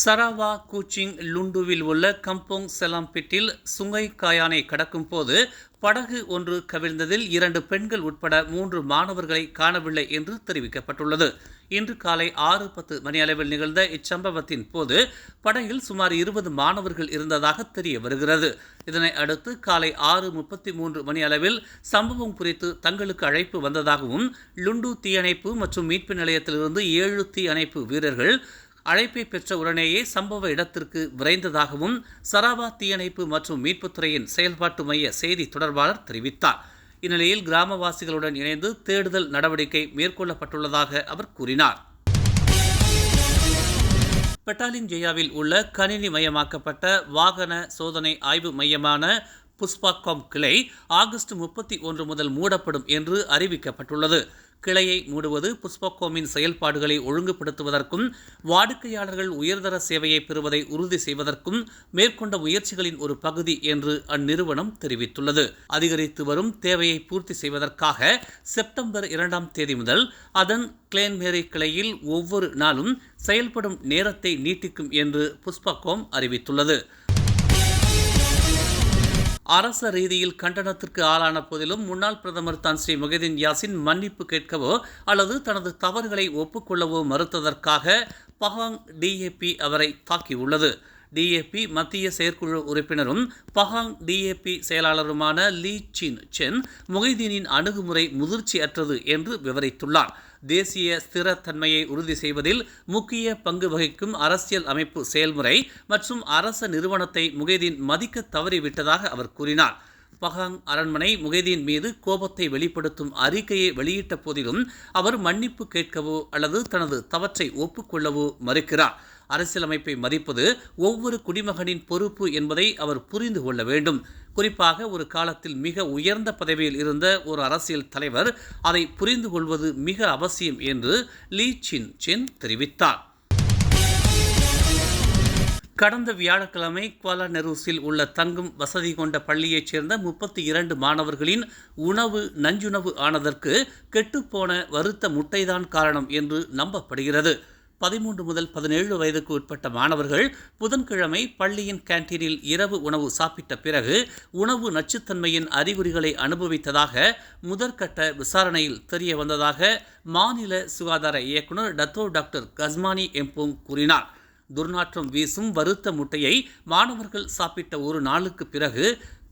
Sarawak Kuching லுண்டுவில் உள்ள Kampung செலாம்பிட்டில் Sungai காயானை கடக்கும் போது படகு ஒன்று கவிழ்ந்ததில் இரண்டு பெண்கள் உட்பட மூன்று மாணவர்களை காணவில்லை என்று தெரிவிக்கப்பட்டுள்ளது. இன்று காலை ஆறு பத்து மணி அளவில் நிகழ்ந்த இச்சம்பவத்தின் போது படகில் சுமார் இருபது மாணவர்கள் இருந்ததாக தெரிய வருகிறது. இதனை அடுத்து காலை ஆறு முப்பத்தி மூன்று மணி அளவில் சம்பவம் குறித்து தங்களுக்கு அழைப்பு வந்ததாகவும் லுண்டு தீயணைப்பு மற்றும் மீட்பு நிலையத்திலிருந்து ஏழு தீயணைப்பு வீரர்கள் அழைப்பை பெற்ற உடனேயே சம்பவ இடத்திற்கு விரைந்ததாகவும் சராவா தீயணைப்பு மற்றும் மீட்புத்துறையின் செயல்பாட்டு மைய செய்தி தொடர்பாளர் தெரிவித்தார். இந்நிலையில் கிராமவாசிகளுடன் இணைந்து தேடுதல் நடவடிக்கை மேற்கொள்ளப்பட்டுள்ளதாக அவர் கூறினார். பெட்டாலின் ஜெயாவில் உள்ள கணினி மயமாக்கப்பட்ட வாகன சோதனை ஆய்வு மையமான புஷ்பாகாம் கிளை ஆகஸ்ட் முப்பத்தி ஒன்று முதல் மூடப்படும் என்று அறிவிக்கப்பட்டுள்ளது. கிளையை மூடுவது புஷ்பகோமின் செயல்பாடுகளை ஒழுங்குபடுத்துவதற்கும் வாடிக்கையாளர்கள் உயர்தர சேவையை பெறுவதை உறுதி செய்வதற்கும் மேற்கொண்ட முயற்சிகளின் ஒரு பகுதி என்று அந்நிறுவனம் தெரிவித்துள்ளது. அதிகரித்து வரும் தேவையை பூர்த்தி செய்வதற்காக செப்டம்பர் இரண்டாம் தேதி முதல் அதன் கிளேன்மேரி கிளையில் ஒவ்வொரு நாளும் செயல்படும் நேரத்தை நீட்டிக்கும் என்று புஷ்பகோம் அறிவித்துள்ளது. அரச ரீதியில் கண்டனத்திற்கு ஆளான போதிலும் முன்னாள் பிரதமர் தான் ஸ்ரீ முகதீன் யாசின் மன்னிப்பு கேட்கவோ அல்லது தனது தவறுகளை ஒப்புக்கொள்ளவோ மறுத்ததற்காக பஹாங் டிஏபி அவரை தாக்கியுள்ளது. டிஏபி மத்திய செயற்குழு உறுப்பினரும் பஹாங் டிஏபி செயலாளருமான லீ சின் சென் முகைதீனின் அணுகுமுறை முதிர்ச்சியற்றது என்று விவரித்துள்ளார். தேசிய ஸ்திரத்தன்மையை உறுதி செய்வதில் முக்கிய பங்கு வகிக்கும் அரசியல் அமைப்பு செயல்முறை மற்றும் அரச நிறுவனத்தை முகைதீன் மதிக்க தவறிவிட்டதாக அவர் கூறினார். பகாங் அரண்மனை முகைதீன் மீது கோபத்தை வெளிப்படுத்தும் அறிக்கையை வெளியிட்ட போதிலும் அவர் மன்னிப்பு கேட்கவோ அல்லது தனது தவற்றை ஒப்புக்கொள்ளவோ மறுக்கிறார். அரசியலமைப்பை மதிப்பது ஒவ்வொரு குடிமகனின் பொறுப்பு என்பதை அவர் புரிந்து கொள்ள வேண்டும். குறிப்பாக ஒரு காலத்தில் மிக உயர்ந்த பதவியில் இருந்த ஒரு அரசியல் தலைவர் அதை புரிந்து கொள்வது மிக அவசியம் என்று லீ சின் சென் தெரிவித்தார். கடந்த வியாழக்கிழமை குவாலா நெரூஸில் உள்ள தங்கும் வசதி கொண்ட பள்ளியைச் சேர்ந்த முப்பத்தி இரண்டு மாணவர்களின் உணவு நஞ்சுணவு ஆனதற்கு கெட்டுப்போன வருத்த முட்டைதான் காரணம் என்று நம்பப்படுகிறது. பதிமூன்று முதல் பதினேழு வயதுக்கு உட்பட்ட மாணவர்கள் புதன்கிழமை பள்ளியின் கேன்டீனில் இரவு உணவு சாப்பிட்ட பிறகு உணவு நச்சுத்தன்மையின் அறிகுறிகளை அனுபவித்ததாக முதற்கட்ட விசாரணையில் தெரிய வந்ததாக மாநில சுகாதார இயக்குநர் டத்தோ டாக்டர் கஸ்மானி எம்போங் கூறினார். துர்நாற்றம் வீசும் வருத்த முட்டையை மாணவர்கள் சாப்பிட்ட ஒரு நாளுக்கு பிறகு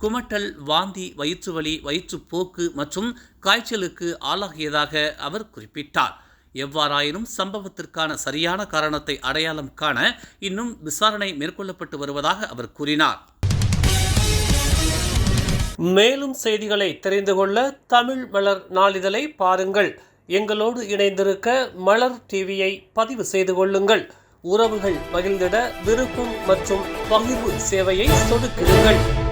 குமட்டல் வாந்தி வயிற்றுவலி வயிற்றுப்போக்கு மற்றும் காய்ச்சலுக்கு ஆளாகியதாக அவர் குறிப்பிட்டார். எவ்வாறாயினும் சம்பவத்திற்கான சரியான காரணத்தை அடையாளம் காண இன்னும் விசாரணை மேற்கொள்ளப்பட்டு வருவதாக அவர் கூறினார். மேலும் செய்திகளை தெரிந்து கொள்ள தமிழ் மலர் நாளிதழை பாருங்கள். எங்களோடு இணைந்திருக்க மலர் டிவியை பதிவு செய்து கொள்ளுங்கள். உறவுகள் மகிழ்ந்திட விருப்பம் மற்றும் பகிர்வு சேவையை சொடுக்கிடுங்கள்.